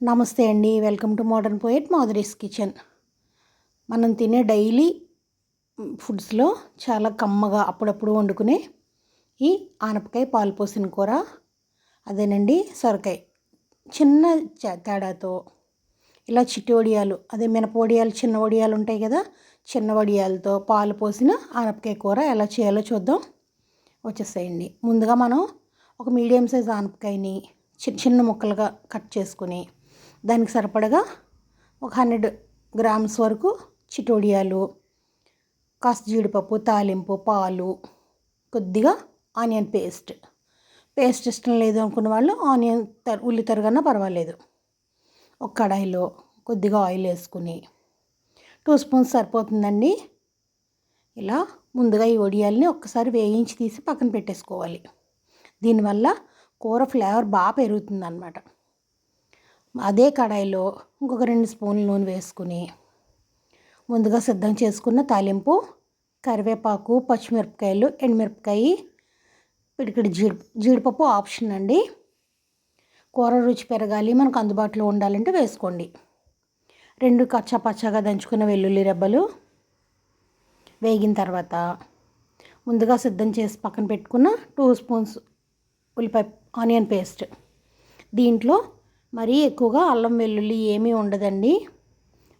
నమస్తే అండి welcome to modern poet Madhuri's kitchen. మనం తినే డైలీ ఫుడ్స్లో చాలా కమ్మగా అప్పుడప్పుడు వండుకునే ఈ ఆనపకాయ పాలు పోసిన కూర అదేనండి సొరకాయ. చిన్న తేడాతో ఇలా చిట్టి వడియాలు అదే మినప వడియాలు చిన్న వడియాలు ఉంటాయి కదా చిన్న వడియాలతో పాలు పోసిన ఆనపకాయ కూర ఎలా చేయాలో చూద్దాం. వచ్చేసేయండి. ముందుగా మనం ఒక మీడియం సైజ్ ఆనపకాయని చిన్న చిన్న ముక్కలుగా కట్ చేసుకుని దానికి సరిపడగా ఒక హండ్రెడ్ గ్రామ్స్ వరకు చిటోడియాలు కాస్త జీడిపప్పు తాలింపు పాలు కొద్దిగా ఆనియన్ పేస్ట్. పేస్ట్ ఇష్టం లేదు అనుకున్న వాళ్ళు ఆనియన్ ఉల్లి తరగన్నా పర్వాలేదు. ఒక కడాయిలో కొద్దిగా ఆయిల్ వేసుకుని టూ స్పూన్స్ సరిపోతుందండి. ఇలా ముందుగా ఈ వడియాల్ని ఒక్కసారి వేయించి తీసి పక్కన పెట్టేసుకోవాలి. దీనివల్ల కూర ఫ్లేవర్ బాగా పెరుగుతుంది అన్నమాట అదే కడాయిలో ఇంకొక రెండు స్పూన్లు నూనె వేసుకుని ముందుగా సిద్ధం చేసుకున్న తాలింపు కరివేపాకు పచ్చిమిరపకాయలు ఎండుమిరపకాయ పిడికిడి జీడి జీడిపప్పు ఆప్షన్ అండి. కూర రుచి పెరగాలి మనకు అందుబాటులో ఉండాలంటే వేసుకోండి. రెండు కచ్చా పచ్చగా దంచుకున్న వెల్లుల్లి రెబ్బలు వేగిన తర్వాత ముందుగా సిద్ధం చేసి పక్కన పెట్టుకున్న టూ స్పూన్స్ ఉల్లిపాయ ఆనియన్ పేస్ట్. దీంట్లో మరీ ఎక్కువగా అల్లం వెల్లుల్లి ఏమీ ఉండదండి.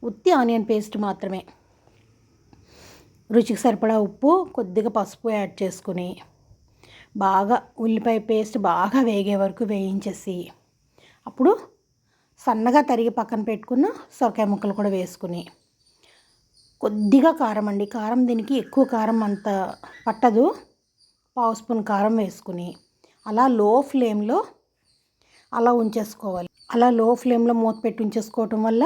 ఉత్తి ఆనియన్ పేస్ట్ మాత్రమే. రుచికి సరిపడా ఉప్పు కొద్దిగా పసుపు యాడ్ చేసుకుని బాగా ఉల్లిపాయ పేస్ట్ బాగా వేగే వరకు వేయించేసి అప్పుడు సన్నగా తరిగి పక్కన పెట్టుకున్న సొరకాయ ముక్కలు కూడా వేసుకుని కొద్దిగా కారం అండి. కారం దీనికి ఎక్కువ కారం అంత పట్టదు. పావు స్పూన్ కారం వేసుకుని అలా లో ఫ్లేమ్లో అలా ఉంచేసుకోవాలి. అలా లో ఫ్లేమ్లో మూత పెట్టి ఉంచేసుకోవటం వల్ల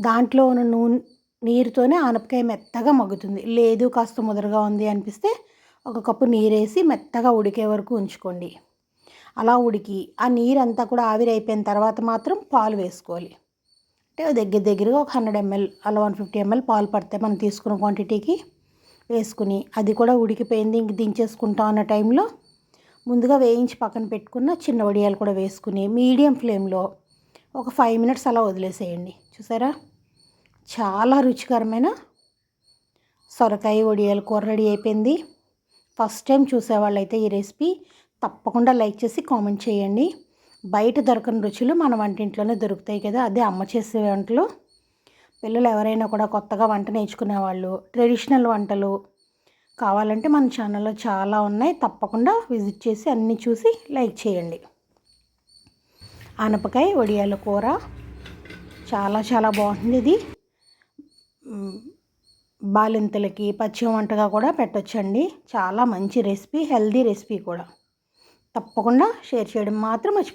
దాంట్లో ఉన్న నూనె నీరుతోనే ఆనపకాయ మెత్తగా మగ్గుతుంది. లేదు కాస్త ముదరగా ఉంది అనిపిస్తే ఒక కప్పు నీరేసి మెత్తగా ఉడికే వరకు ఉంచుకోండి. అలా ఉడికి ఆ నీరంతా కూడా ఆవిరి అయిపోయిన తర్వాత మాత్రం పాలు వేసుకోవాలి. అంటే దగ్గర దగ్గరగా ఒక హండ్రెడ్ ఎంఎల్ అలా వన్ ఫిఫ్టీ ఎంఎల్ పాలు పడితే మనం తీసుకున్న క్వాంటిటీకి వేసుకుని అది కూడా ఉడికిపోయింది ఇంక దించేసుకుంటాం అన్న టైంలో ముందుగా వేయించి పక్కన పెట్టుకున్న చిన్న వడియాలు కూడా వేసుకుని మీడియం ఫ్లేమ్లో ఒక ఫైవ్ మినిట్స్ అలా వదిలేసేయండి. చూసారా? చాలా రుచికరమైన సొరకాయ వడియాలు కూర రెడీ అయిపోయింది. ఫస్ట్ టైం చూసేవాళ్ళైతే ఈ రెసిపీ తప్పకుండా లైక్ చేసి కామెంట్ చేయండి. బయట దొరకని రుచులు మన వంటింట్లోనే దొరుకుతాయి కదా అదే అమ్మ చేసే వంటలు. పిల్లలు ఎవరైనా కూడా కొత్తగా వంట నేర్చుకునే వాళ్ళు ట్రెడిషనల్ వంటలు కావాలంటే మన ఛానల్లో చాలా ఉన్నాయి. తప్పకుండా విజిట్ చేసి అన్నీ చూసి లైక్ చేయండి. ఆనపకాయ వడియాల కూర. చాలా చాలా బాగుంటుంది ఇది. బాలింతలకి పచ్చి వంటగా కూడా పెట్టచ్చండి. చాలా మంచి రెసిపీ హెల్దీ రెసిపీ కూడా. తప్పకుండా షేర్ చేయడం మాత్రం మర్చిపో